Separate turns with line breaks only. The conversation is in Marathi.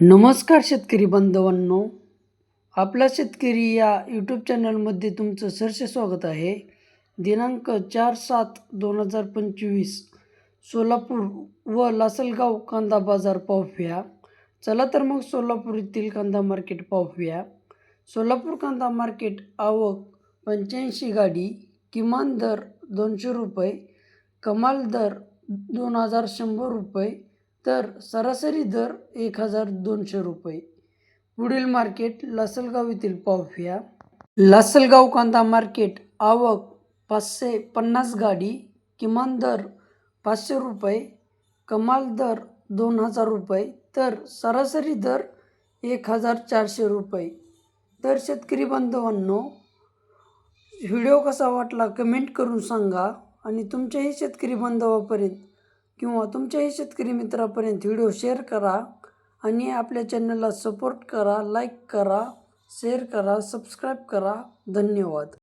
नमस्कार शेतकरी बांधवांनो. आपला शेतकरी या यूट्यूब चॅनलमध्ये तुमचं सरसे स्वागत आहे. दिनांक चार सात दोन हजार पंचवीस सोलापूर व लासलगाव कांदा बाजार पाहूया चला तर मग सोलापूर येथील कांदा मार्केट पाहूया सोलापूर कांदा मार्केट आवक पंच्याऐंशी गाडी किमान दर दोनशे रुपये कमाल दर दोन हजार शंभर रुपये तर सरासरी दर एक हजार दोनशे रुपये. पुढील मार्केट लासलगाव येथील पाहूया लासलगाव कांदा मार्केट आवक पाचशे पन्नास गाडी किमान दर पाचशे रुपये कमाल दर दोन हजार रुपये तर सरासरी दर एक हजार चारशे रुपये. तर शेतकरी बांधवांनो व्हिडिओ कसा वाटला कमेंट करून सांगा आणि तुमच्याही शेतकरी बांधवापर्यंत किंवा तुमच्याही शेतकरी मित्रापर्यंत व्हिडिओ शेअर करा आणि आपल्या चॅनलला सपोर्ट करा लाईक करा शेअर करा सबस्क्राईब करा. धन्यवाद.